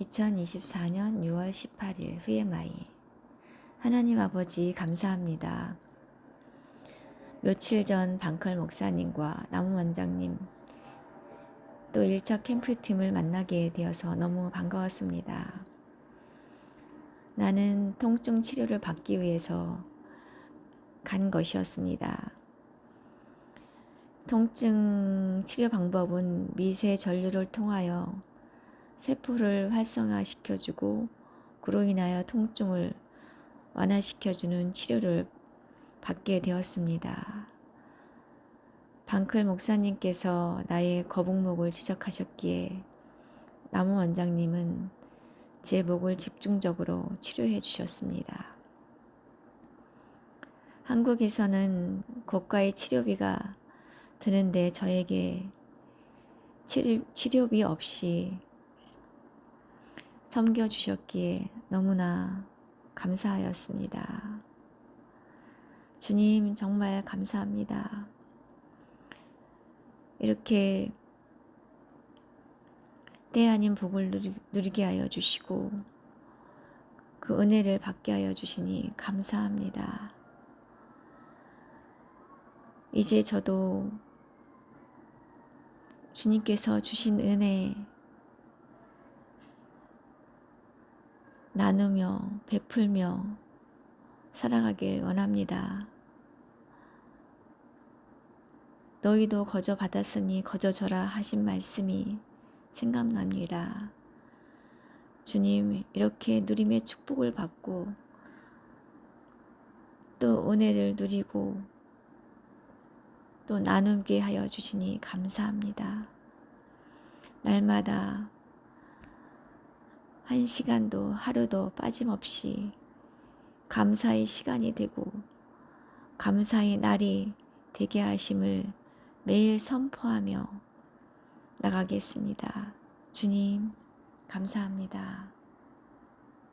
2024년 6월 18일 VMI 하나님 아버지 감사합니다. 며칠 전 방클 목사님과 나무 원장님 또 1차 캠프팀을 만나게 되어서 너무 반가웠습니다. 나는 통증 치료를 받기 위해서 간 것이었습니다. 통증 치료 방법은 미세 전류를 통하여 세포를 활성화시켜주고 그로 인하여 통증을 완화시켜주는 치료를 받게 되었습니다. 방클 목사님께서 나의 거북목을 지적하셨기에 나무 원장님은 제 목을 집중적으로 치료해 주셨습니다. 한국에서는 고가의 치료비가 드는데 저에게 치료, 치료비 없이 섬겨주셨기에 너무나 감사하였습니다. 주님 정말 감사합니다. 이렇게 때 아닌 복을 누리, 게 하여 주시고 그 은혜를 받게 하여 주시니 감사합니다. 이제 저도 주님께서 주신 은혜 나누며 베풀며 살아가길 원합니다. 너희도 거저 받았으니 거저 줘라 하신 말씀이 생각납니다. 주님, 이렇게 누림의 축복을 받고 또 은혜를 누리고 또 나누게 하여 주시니 감사합니다. 날마다 한 시간도 하루도 빠짐없이 감사의 시간이 되고 감사의 날이 되게 하심을 매일 선포하며 나가겠습니다. 주님, 감사합니다.